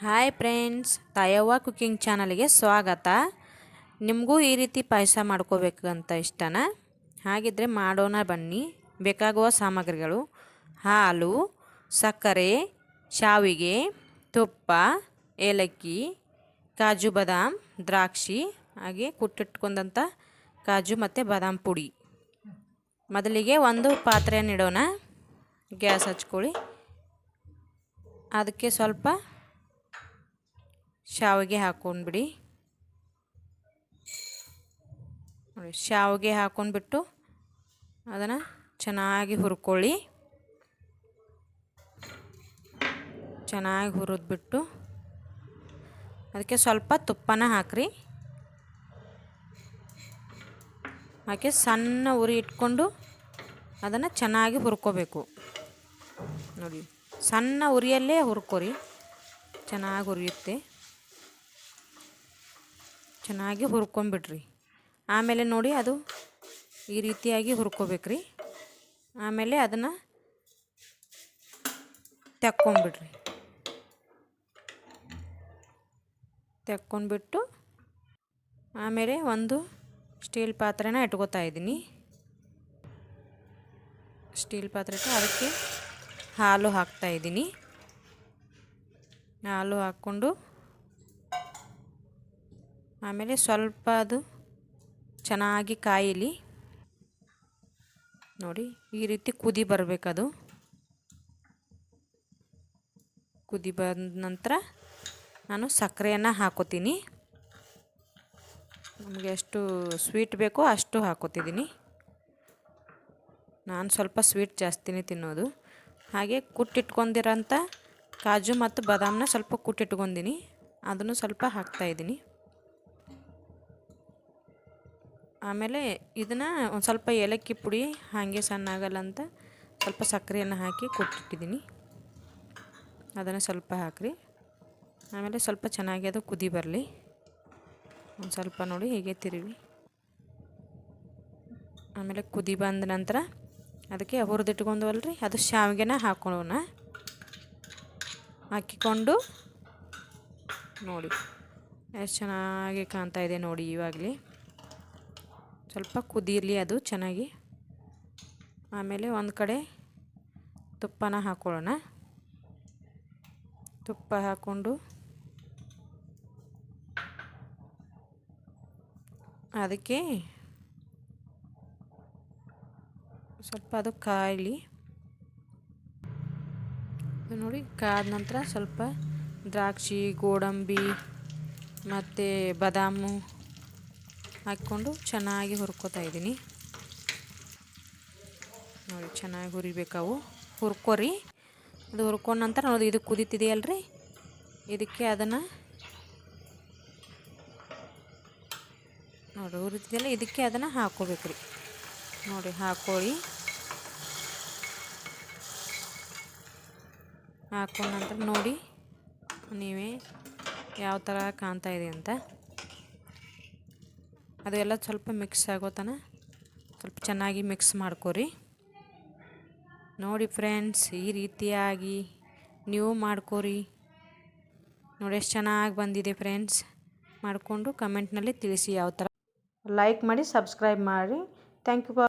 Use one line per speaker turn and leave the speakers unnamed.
Hi friends ತಾಯವ್ವ cooking ಚಾನಲ್ಗೆ ಸ್ವಾಗತ. ನಿಮಗೂ ಈ ರೀತಿ ಪಾಯಸ ಮಾಡ್ಕೋಬೇಕಂತ ಇಷ್ಟನ? ಹಾಗಿದ್ರೆ ಮಾಡೋಣ ಬನ್ನಿ. ಬೇಕಾಗುವ ಸಾಮಗ್ರಿಗಳು. ಹಾಲು, ಸಕ್ಕರೆ, ಶಾವಿಗೆ, ತುಪ್ಪ, ಏಲಕ್ಕಿ, ಕಾಜು ಬಾದಾಮ್, ದ್ರಾಕ್ಷಿ, ಹಾಗೆ ಕುಟ್ಟಿಟ್ಕೊಂಡಂಥ ಕಾಜು ಮತ್ತು ಬಾದಾಮ್ ಪುಡಿ. ಮೊದಲಿಗೆ ಒಂದು ಪಾತ್ರೆಯನ್ನು ಇಡೋಣ. ಗ್ಯಾಸ್ ಹಚ್ಕೊಳ್ಳಿ. ಅದಕ್ಕೆ ಸ್ವಲ್ಪ ಶಾವಿಗೆ ಹಾಕೊಂಡ್ಬಿಡಿ. ನೋಡಿ, ಶಾವಿಗೆ ಹಾಕೊಂಡ್ಬಿಟ್ಟು ಅದನ್ನು ಚೆನ್ನಾಗಿ ಹುರ್ಕೊಳ್ಳಿ. ಚೆನ್ನಾಗಿ ಹುರಿದ್ಬಿಟ್ಟು ಅದಕ್ಕೆ ಸ್ವಲ್ಪ ತುಪ್ಪನ ಹಾಕ್ರಿ. ಹಾಕಿ ಸಣ್ಣ ಉರಿ ಇಟ್ಕೊಂಡು ಅದನ್ನು ಚೆನ್ನಾಗಿ ಹುರ್ಕೋಬೇಕು. ನೋಡಿ, ಸಣ್ಣ ಉರಿಯಲ್ಲೇ ಹುರ್ಕೊರಿ. ಚೆನ್ನಾಗಿ ಹುರಿಯುತ್ತೆ. ಚೆನ್ನಾಗಿ ಹುರ್ಕೊಂಬಿಡ್ರಿ. ಆಮೇಲೆ ನೋಡಿ ಅದು ಈ ರೀತಿಯಾಗಿ ಹುರ್ಕೋಬೇಕ್ರಿ. ಆಮೇಲೆ ಅದನ್ನು ತೆಕ್ಕೊಂಬಿಡ್ರಿ. ತೆಕ್ಕೊಂಡ್ಬಿಟ್ಟು ಆಮೇಲೆ ಒಂದು ಸ್ಟೀಲ್ ಪಾತ್ರೆನ ಇಟ್ಕೋತಾ ಇದ್ದೀನಿ. ಸ್ಟೀಲ್ ಪಾತ್ರೆ ಅದಕ್ಕೆ ಹಾಲು ಹಾಕ್ತಾ ಇದ್ದೀನಿ. ಹಾಲು ಹಾಕ್ಕೊಂಡು ಆಮೇಲೆ ಸ್ವಲ್ಪ ಅದು ಚೆನ್ನಾಗಿ ಕಾಯಿಲಿ. ನೋಡಿ, ಈ ರೀತಿ ಕುದಿ ಬರಬೇಕದು. ಕುದಿ ಬಂದ ನಂತರ ನಾನು ಸಕ್ಕರೆಯನ್ನು ಹಾಕೋತೀನಿ. ನಮಗೆ ಎಷ್ಟು ಸ್ವೀಟ್ ಬೇಕೋ ಅಷ್ಟು ಹಾಕೋತಿದ್ದೀನಿ. ನಾನು ಸ್ವಲ್ಪ ಸ್ವೀಟ್ ಜಾಸ್ತಿನೇ ತಿನ್ನೋದು. ಹಾಗೆ ಕುಟ್ಟಿಟ್ಕೊಂಡಿರೋಂಥ ಕಾಜು ಮತ್ತು ಬಾದಾಮನ್ನ ಸ್ವಲ್ಪ ಕುಟ್ಟಿಟ್ಕೊಂಡಿನಿ. ಅದನ್ನು ಸ್ವಲ್ಪ ಹಾಕ್ತಾಯಿದ್ದೀನಿ ಆಮೇಲೆ ಇದನ್ನು ಒಂದು ಸ್ವಲ್ಪ ಏಲಕ್ಕಿ ಪುಡಿ, ಹಾಗೆ ಸಣ್ಣ ಆಗಲ್ಲ ಅಂತ ಸ್ವಲ್ಪ ಸಕ್ಕರೆಯನ್ನು ಹಾಕಿ ಕೊಟ್ಟಿಟ್ಟಿದ್ದೀನಿ ಅದನ್ನು ಸ್ವಲ್ಪ ಹಾಕಿರಿ. ಆಮೇಲೆ ಸ್ವಲ್ಪ ಚೆನ್ನಾಗಿ ಅದು ಕುದಿ ಬರಲಿ. ಒಂದು ಸ್ವಲ್ಪ ನೋಡಿ ಹೀಗೆ ತಿರುವಿ. ಆಮೇಲೆ ಕುದಿ ಬಂದ ನಂತರ ಅದಕ್ಕೆ ಹುರಿದಿಟ್ಕೊಂಡವಲ್ರಿ ಅದು ಶಾವಿಗೆನ ಹಾಕೊಳ್ಳೋಣ. ಹಾಕಿಕೊಂಡು ನೋಡಿ. ಎಷ್ಟು ಚೆನ್ನಾಗಿ ಕಾಣ್ತಾ ಇದೆ ನೋಡಿ ಇವಾಗಲೇ. ಸ್ವಲ್ಪ ಕುದಿಯಲಿ ಅದು ಚೆನ್ನಾಗಿ. ಆಮೇಲೆ ಒಂದು ಕಡೆ ತುಪ್ಪನ ಹಾಕ್ಕೊಳ್ಳೋಣ ತುಪ್ಪ ಹಾಕ್ಕೊಂಡು ಅದಕ್ಕೆ ಸ್ವಲ್ಪ ಅದು ಕಾಯಲಿ. ನೋಡಿ ಕಾದ ನಂತರ ಸ್ವಲ್ಪ ದ್ರಾಕ್ಷಿ, ಗೋಡಂಬಿ, ಮತ್ತು ಬಾದಾಮು. ಹಾಕ್ಕೊಂಡು ಚೆನ್ನಾಗಿ ಹುರ್ಕೋತಾ ಇದ್ದೀನಿ. ನೋಡಿ, ಚೆನ್ನಾಗಿ ಹುರಿಬೇಕಾವು. ಹುರ್ಕೋರಿ. ಅದು ಹುರ್ಕೊಂಡ ನಂತರ ನೋಡಿ, ಇದು ರೀ ಇದಕ್ಕೆ ಅದನ್ನು ನೋಡಿ, ಹುರಿತಿದೆಯಲ್ಲ, ಇದಕ್ಕೆ ಅದನ್ನು ಹಾಕ್ಕೋಬೇಕ್ರಿ ನೋಡಿ ಹಾಕೋಳಿ ಹಾಕೊಂಡ ನಂತರ ನೋಡಿ, ನೀವೇ ಯಾವ ಥರ ಕಾಣ್ತಾ ಇದೆ ಅಂತ. ಅದೆಲ್ಲ ಸ್ವಲ್ಪ ಮಿಕ್ಸ್ ಆಗೋ ತನ ಸ್ವಲ್ಪ ಚೆನ್ನಾಗಿ ಮಿಕ್ಸ್ ಮಾಡ್ಕೊರಿ. ನೋಡಿ ಫ್ರೆಂಡ್ಸ್ ಈ ರೀತಿಯಾಗಿ ನೀವು ಮಾಡ್ಕೊರಿ. ನೋಡಿ ಎಷ್ಟು ಚೆನ್ನಾಗಿ ಬಂದಿದೆ ಫ್ರೆಂಡ್ಸ್ ಮಾಡಿಕೊಂಡು ಕಮೆಂಟ್ನಲ್ಲಿ ತಿಳಿಸಿ ಯಾವ ಥರ ಲೈಕ್ ಮಾಡಿ ಸಬ್ಸ್ಕ್ರೈಬ್ ಮಾಡಿ. Thank you